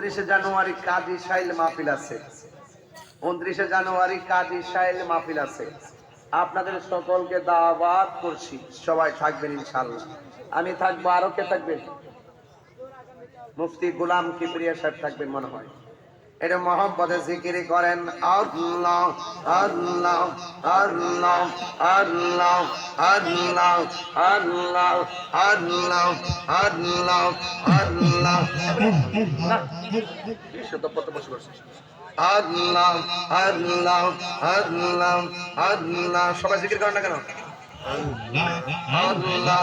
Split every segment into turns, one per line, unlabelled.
উনত্রিশে জানুয়ারি কাজী সাইল মাহফিল আছে। উনত্রিশে জানুয়ারি কাজী সাইল মাহফিল আছে। আপনাদের সকলকে দাওয়াত করছি। সবাই থাকবেন ইনশাল্লাহ আমি থাকব, আরও কে থাকবেন? মুফতি গুলাম কিবরিয়া সাহেব থাকবেন মনে হয়। এটা মোহাম্মদে জিকিরি করেন আল্লাহ আল্লাহ আল্লাহ আল্লাহ আল্লাহ আল্লাহ আল্লাহ আল্লাহ আল্লাহ। আল্লাহ আল্লাহ আল্লাহ আল্লাহ। সবাই জিকির করেন না কেন? আল্লাহ।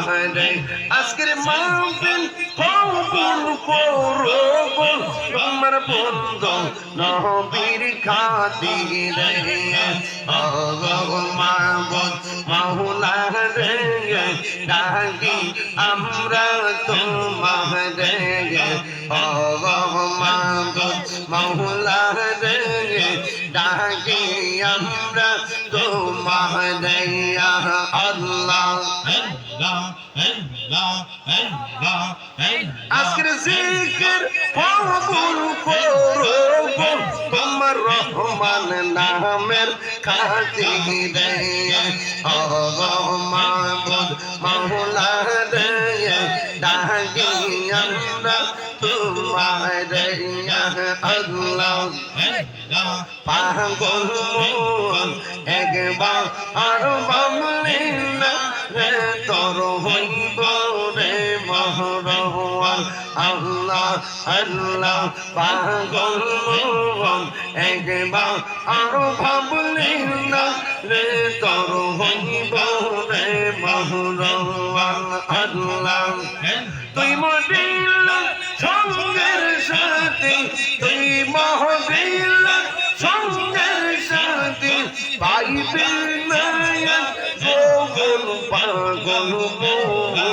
তোমারে আজকের মাহফিল কবুল করো তোমার বন্ধু নবীর খাতিরে মাহবুদ মাহুলা রে, ডাকি আমরা তোমারে মাহবুদ মাহুলা রে, ডাকি আমরা আজকের জিকির কবুল করো তোমার রহমান নামের খাতিরে ও মাহমুদ মাওলা রে, ডাকি আমরা তোমারে আল্লাহ। পাগল মন একবার আর বামলে না রে তোর হইব আল্লাহ আল্লাহ, পাগল মন একবার আর ভাবলি না রে, তোর হইব রে মহরওয়াল আল্লাহ, তুই মদিল সঙ্গের সাথে, তুই মহদিল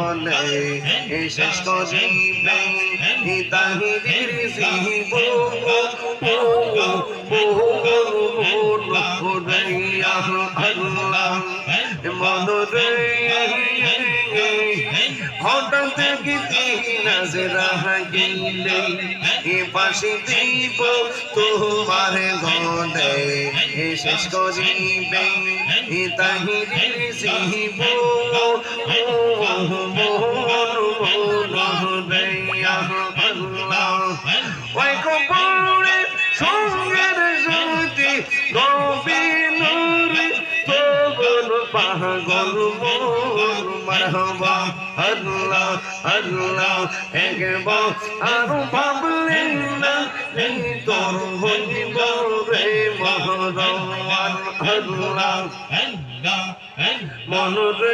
গলে শেষ করিবে তাহির জীব মন হঠাৎ গীতি নাজরা গেলে এ পাশে দিব তোমার গলে শেষ করিবে তাহির শিব مرحبا الله الله اكبر ارباب لنا من ترهج بري مهدوار الله الله مهدوار